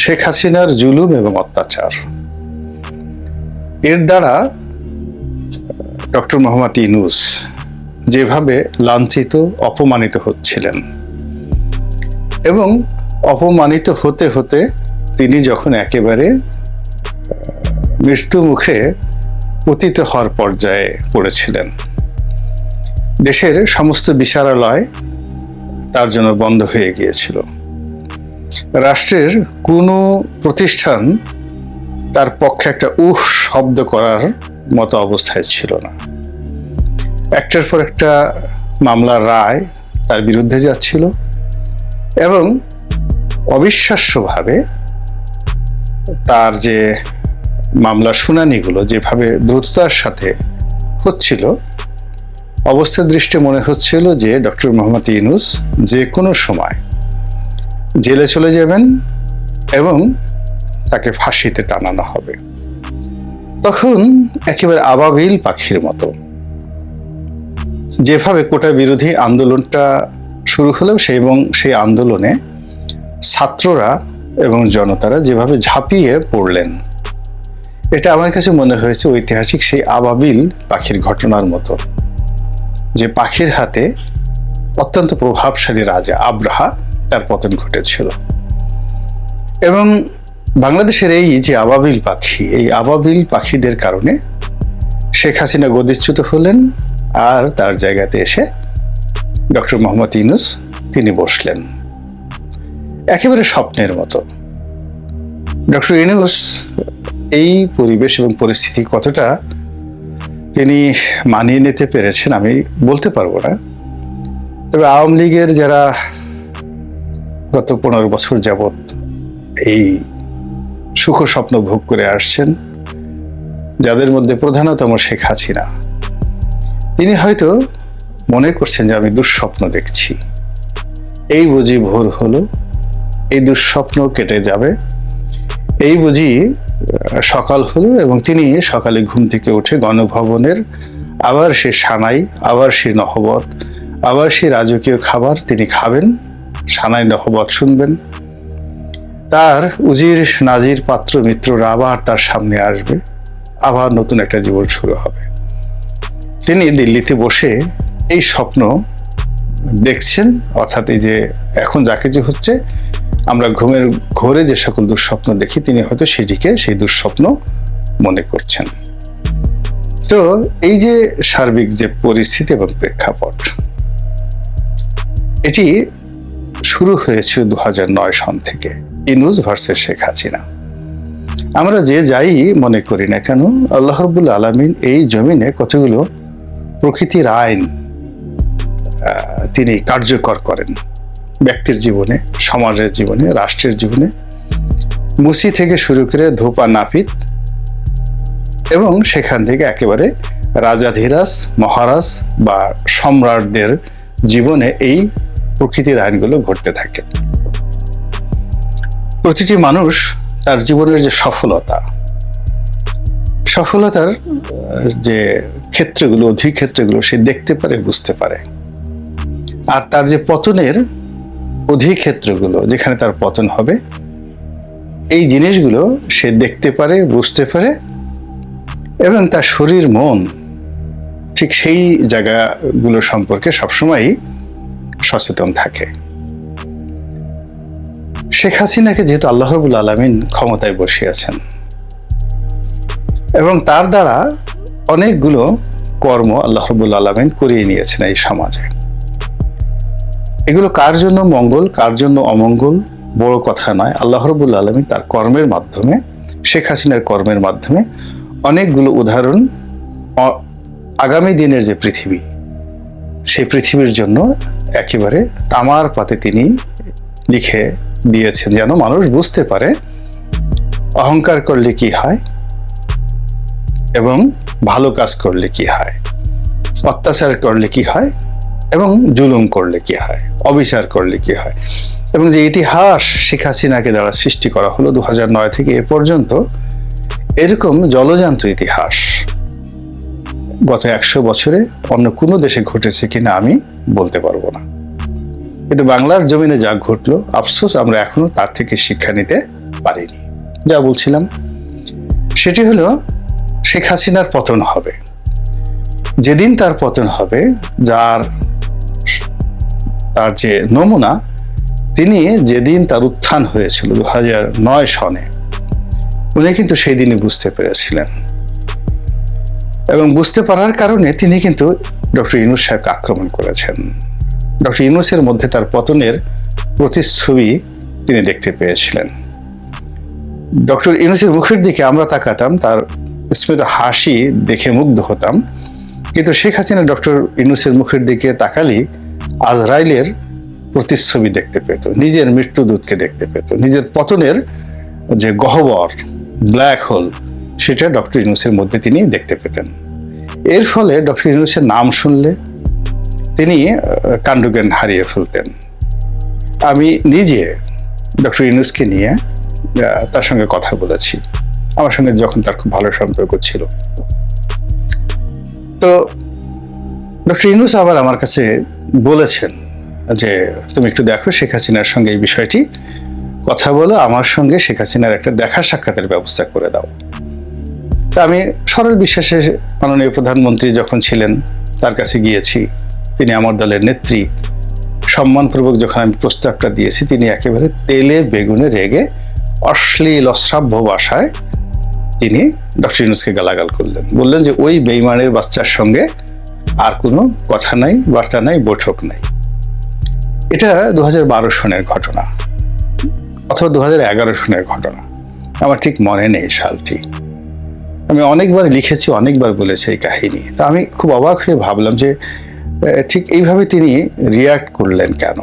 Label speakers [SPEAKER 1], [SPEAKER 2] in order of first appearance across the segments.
[SPEAKER 1] শেখ হাসিনার জুলুম এবং অত্যাচার। এর দ্বারা, ডক্টর মোহাম্মদ ইনুস যেভাবে লাঞ্ছিত, অপমানিত হচ্ছিলেন এবং অপমানিত হতে হতে তিনি যখন একেবারে মৃত্যু মুখে পতিত হওয়ার পর্যায়ে পড়েছিলেন। দেশের সমস্ত বিচারালয় তার জন্য বন্ধ হয়ে গিয়েছিল। রাষ্ট্রের কোনো প্রতিষ্ঠান তার পক্ষে একটা উহ শব্দ করার মতো অবস্থায় ছিল না। একটার পর একটা মামলার রায় তার বিরুদ্ধে যাচ্ছিল এবং অবিশ্বাস্যভাবে তার যে মামলার শুনানিগুলো যেভাবে দ্রুততার সাথে হচ্ছিল, অবস্থার দৃষ্টে মনে হচ্ছিল যে ডক্টর মোহাম্মদ ইউনুস যে কোনো সময় জেলে চলে যাবেন এবং তাকে ফাঁসিতে টানানো হবে। তখন একেবারে আবাবিল পাখির মতো। যেভাবে কোটা বিরোধী আন্দোলনটা শুরু হলো সেই এবং সেই আন্দোলনে ছাত্ররা এবং জনতারা যেভাবে ঝাঁপিয়ে পড়লেন, এটা আমার কাছে মনে হয়েছে ঐতিহাসিক সেই আবাবিল পাখির ঘটনার মতো। যে পাখির হাতে অত্যন্ত প্রভাবশালী রাজা আব্রাহা তার পতন ঘটেছিল। এবং বাংলাদেশের এই যে আবাবিল পাখি, এই আবাবিল পাখিদের কারণে শেখ হাসিনা গদিচ্যুত হলেন আর তার জায়গাতে এসে ডক্টর মোহাম্মদ ইউনুস তিনি বসলেন। একেবারে স্বপ্নের মতো। ডক্টর ইউনুস এই পরিবেশ এবং পরিস্থিতি কতটা তিনি মানিয়ে নিতে পেরেছেন আমি বলতে পারব না। তবে আওয়ামী লীগের যারা গত পনেরো বছর যাবৎ এই সুখ স্বপ্ন ভোগ করে আসছেন, যাদের মধ্যে প্রধানতম শেখ হাসিনা। তিনি হয়তো মনে করছেন যে আমি দুঃস্বপ্ন দেখছি। এই বুঝি ভোর হলো, এই দুঃস্বপ্ন কেটে যাবে। এই বুঝি সকাল হলো এবং তিনি সকালে ঘুম থেকে উঠে গণভবনের আবার সে সানাই, আবার সে নহবত, আবার সে রাজকীয় খাবার তিনি খাবেন। সানাই নহবত শুনবেন। তার উজির নাজির পাত্র মিত্ররা আবার তার সামনে আসবে। আবার নতুন একটা জীবন শুরু হবে। তিনি দিল্লিতে বসে এই স্বপ্ন দেখছেন, অর্থাৎ এই যে এখন যা কিছু হচ্ছে, আমরা ঘুমের ঘোরে যে সকল দুঃস্বপ্ন দেখি, তিনি হয়তো সেটিকে সেই দুঃস্বপ্ন মনে করছেন। তো এই যে সার্বিক যে পরিস্থিতি এবং প্রেক্ষাপট, এটি শুরু হয়েছিল দু সন থেকে। ইনুজ ভার্সেস শেখ হাসিনা। আমরা যে যাই মনে করি না কেন, আল্লাহ রবুল আলমিন এই জমিনে কতগুলো প্রকৃতির আইন তিনি কার্যকর করেন। ব্যক্তির জীবনে, সমাজের জীবনে, রাষ্ট্রের জীবনে। মুসি থেকে শুরু করে ধোপা, নাপিত এবং সেখান থেকে একেবারে রাজাধীরাজ, মহারাজ বা সম্রাটদের জীবনে এই প্রকৃতির আইনগুলো ঘটতে থাকে। প্রতিটি মানুষ তার জীবনের যে সফলতা, সফলতার যে ক্ষেত্রগুলো অধিক ক্ষেত্রগুলো সে দেখতে পারে, বুঝতে পারে। আর তার যে পতনের অধিক ক্ষেত্রগুলো যেখানে তার পতন হবে, এই জিনিসগুলো সে দেখতে পারে, বুঝতে পারে এবং তার শরীর, মন ঠিক সেই জায়গাগুলো সম্পর্কে সবসময়ই সচেতন থাকে। শেখ হাসিনাকে যেহেতু আল্লাহ রবুল আলমিন ক্ষমতায় বসিয়েছেন এবং তার দ্বারা অনেকগুলো কর্ম আল্লাহ রবুল আলমিন করিয়ে নিয়েছেন এই সমাজে। এগুলো কার জন্য মঙ্গল, কার জন্য অমঙ্গল বড় কথা নয়। আল্লাহ রবুল আলমী তার কর্মের মাধ্যমে, শেখ হাসিনার কর্মের মাধ্যমে অনেকগুলো উদাহরণ আগামী দিনের যে পৃথিবী, সেই পৃথিবীর জন্য একেবারে তামার পাতে তিনি লিখে দিয়েছেন যেন মানুষ বুঝতে পারে অহংকার করলে কি হয় এবং ভালো কাজ করলে কি হয়, অত্যাচার করলে কি হয় এবং জুলুম করলে কি হয়, অবিচার করলে কি হয়। এবং যে ইতিহাস শেখ হাসিনাকে দ্বারা সৃষ্টি করা হলো দু নয় থেকে এ পর্যন্ত, এরকম জলযান্ত ইতিহাস গত একশো বছরে অন্য কোনো দেশে ঘটেছে কিনা আমি বলতে পারব না। কিন্তু বাংলার জমিনে যা ঘটলো, আফসোস আমরা এখনও তার থেকে শিক্ষা নিতে পারিনি। যা বলছিলাম, সেটি হলো শেখ হাসিনার পতন হবে। যেদিন তার পতন হবে, যার তার যে নমুনা, তিনি যেদিন তার উত্থান হয়েছিল দু হাজার নয় সনে, উনি কিন্তু সেই দিনই বুঝতে পেরেছিলেন। এবং বুঝতে পারার কারণে তিনি কিন্তু ডক্টর ইনুস সাহেবকে আক্রমণ করেছেন। ডক্টর ইনুসের মধ্যে তার পতনের প্রতিচ্ছবি তিনি দেখতে পেয়েছিলেন। ডক্টর ইনুসের মুখের দিকে আমরা তাকাতাম, তার স্মিত হাসি দেখে মুগ্ধ হতাম। কিন্তু শেখ হাসিনা ডক্টর ইনুসের মুখের দিকে তাকালি আজরাইলের প্রতিচ্ছবি দেখতে পেত, নিজের মৃত্যুদূতকে দেখতে পেত, নিজের পতনের যে গহ্বর ব্ল্যাক হোল সেটা ডক্টর ইনুসের মধ্যে তিনি দেখতে পেতেন। এর ফলে ডক্টর ইউনুসের নাম শুনলে তিনি কাণ্ডজ্ঞান হারিয়ে ফেলতেন। আমি নিজে ডক্টর ইনুসকে নিয়ে তার সঙ্গে কথা বলেছি। আমার সঙ্গে যখন তার খুব ভালো সম্পর্ক ছিল। তো ডক্টর ইনুস আবার আমার কাছে বলেছেন যে, তুমি একটু দেখো শেখ হাসিনার সঙ্গে এই বিষয়টি কথা বলো, আমার সঙ্গে শেখ হাসিনার একটা দেখা সাক্ষাতের ব্যবস্থা করে দাও। তা আমি সরল বিশ্বাসে মাননীয় প্রধানমন্ত্রী যখন ছিলেন, তার কাছে গিয়েছি। তিনি আমার দলের নেত্রী। সম্মানপূর্বক যখন আমি প্রস্তাবটা দিয়েছি, তিনি একেবারে তেলে, বেগুনে, রেগে, অশ্লীল, অশ্রাব্য ভাষায় তিনি ডক্টর ইউনুসকে গালাগাল করলেন। বললেন যে, ওই বেইমানের বাচ্চার সঙ্গে আর কোনো কথা নাই, বার্তা নাই, বৈঠক নাই। এটা দু হাজার বারো সনের ঘটনা, অথবা দু হাজার এগারো সনের ঘটনা। আমার ঠিক মনে নেই সালটি। আমি অনেকবার লিখেছি, অনেকবার বলেছি এই কাহিনী। তা আমি খুব অবাক হয়ে ভাবলাম যে ঠিক এইভাবে তিনি রিয়াক্ট করলেন কেন?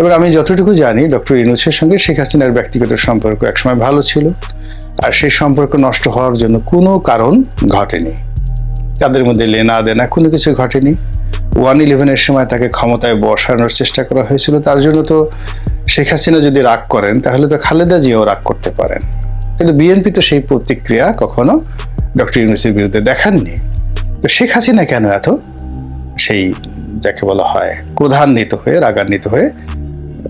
[SPEAKER 1] এবং আমি যতটুকু জানি, ডক্টর ইনুসের সঙ্গে শেখ হাসিনার ব্যক্তিগত সম্পর্ক একসময় ভালো ছিল, আর সেই সম্পর্ক নষ্ট হওয়ার জন্য কোনো কারণ ঘটেনি। তাদের মধ্যে লেনা দেনা কোনো কিছু ঘটেনি। ওয়ান ইলেভেনের সময় তাকে ক্ষমতায় বসানোর চেষ্টা করা হয়েছিল, তার জন্য তো শেখ হাসিনা যদি রাগ করেন, তাহলে তো খালেদা জিয়াও রাগ করতে পারেন। কিন্তু বিএনপি তো সেই প্রতিক্রিয়া কখনো ডক্টর ইউনুসের বিরুদ্ধে দেখাননি। তো শেখ হাসিনা কেন এত? সেই যাকে বলা হয় ক্রোধান্বিত হয়ে, রাগান্বিত হয়ে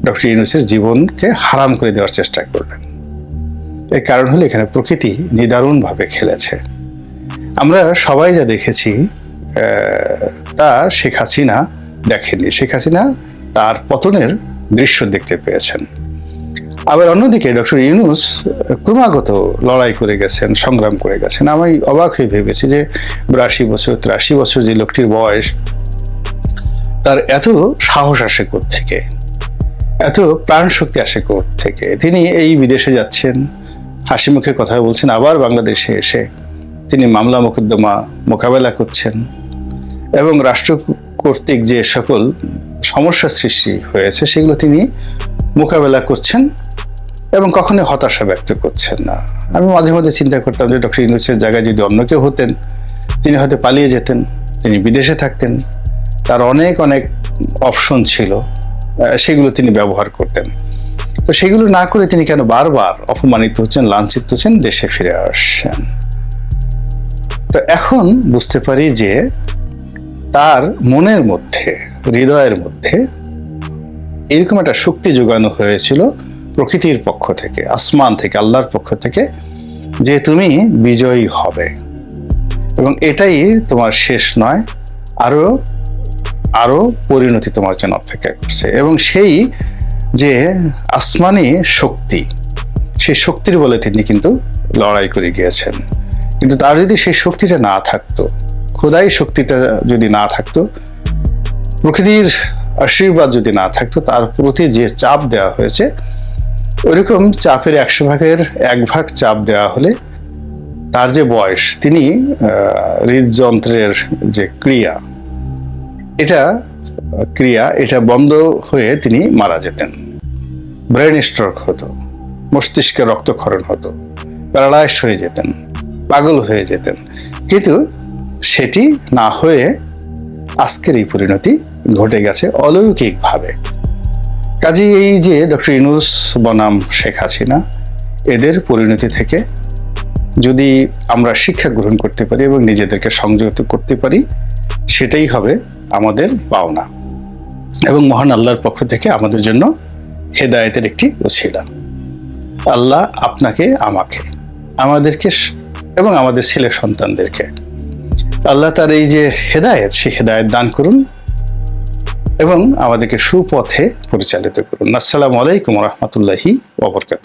[SPEAKER 1] ডক্টর ইউনুসের জীবনকে হারাম করে দেওয়ার চেষ্টা করলেন। এর কারণ হলো এখানে প্রকৃতি নিদারুণভাবে খেলেছে। আমরা সবাই যা দেখেছি তা শেখ হাসিনা দেখেননি। শেখ হাসিনা তার পতনের দৃশ্য দেখতে পেয়েছেন। আবার অন্যদিকে ডক্টর ইউনুস ক্রমাগত লড়াই করে গেছেন, সংগ্রাম করে গেছেন। আমি অবাক হয়ে ভেবেছি যে বিরাশি বছর, ত্রাশি বছর যে লোকটির বয়স, তার এত সাহস আসে থেকে এত প্রাণ শক্তি আসে থেকে তিনি এই বিদেশে যাচ্ছেন, হাসি মুখে কথা বলছেন, আবার বাংলাদেশে এসে তিনি মামলা মোকদ্দমা মোকাবেলা করছেন এবং রাষ্ট্র কর্তৃক যে সকল সমস্যা সৃষ্টি হয়েছে, সেগুলো তিনি মোকাবেলা করছেন এবং কখনোই হতাশা ব্যক্ত করছেন না। আমি মাঝে মাঝে চিন্তা করতাম যে ডক্টর ইউনুসের জায়গায় যদি অন্য কেউ হতেন, তিনি হয়তো পালিয়ে যেতেন, তিনি বিদেশে থাকতেন, তার অনেক অনেক অপশন ছিল সেগুলো তিনি ব্যবহার করতেন। তো সেগুলো না করে তিনি কেন বারবার অপমানিত হচ্ছেন, লাঞ্ছিত হচ্ছেন, দেশে ফিরে আসছেন? তো এখন বুঝতে পারি যে তার মনের মধ্যে, হৃদয়ের মধ্যে এরকম একটা শক্তি যোগানো হয়েছিল প্রকৃতির পক্ষ থেকে, আসমান থেকে, আল্লাহর পক্ষ থেকে যে তুমি বিজয়ী হবে। এবং এটাই তোমার শেষ নয়, আরও আরও পরিণতি তোমার জন্য অপেক্ষা করছে। এবং সেই যে আসমানি শক্তি, সেই শক্তির বলে তিনি কিন্তু লড়াই করে গিয়েছেন। কিন্তু তার যদি সেই শক্তিটা না থাকতো, খোদাই শক্তিটা যদি না থাকতো, প্রকৃতির আশীর্বাদ যদি না থাকতো, তার প্রতি যে চাপ দেওয়া হয়েছে ওইরকম চাপের একশো ভাগের এক ভাগ চাপ দেওয়া হলে তার যে বয়স, তিনি হৃদযন্ত্রের যে ক্রিয়া, এটা ক্রিয়া, এটা বন্ধ হয়ে তিনি মারা যেতেন। ব্রেন স্ট্রোক হতো, মস্তিষ্কে রক্তক্ষরণ হতো প্যারালাইজড হয়ে যেতেন, পাগল হয়ে যেতেন। কিন্তু সেটি না হয়ে আজকের এই পরিণতি ঘটে গেছে অলৌকিকভাবে। কাজে এই যে ডক্টর ইনুস বনাম শেখ হাসিনা, এদের পরিণতি থেকে যদি আমরা শিক্ষা গ্রহণ করতে পারি এবং নিজেদেরকে সংযত করতে পারি, সেটাই হবে আমাদের পাওনা এবং মহান আল্লাহর পক্ষ থেকে আমাদের জন্য হেদায়েতের একটি উছিলা আল্লাহ আপনাকে, আমাকে, আমাদেরকে এবং আমাদের ছেলে সন্তানদেরকে আল্লাহ তার এই যে হেদায়েত সে হেদায়েত দান করুন। এবং আমাদেরকে সুপথে পরিচালিত করুন। আসসালামু আলাইকুম রহমতুল্লাহি ওবরকাত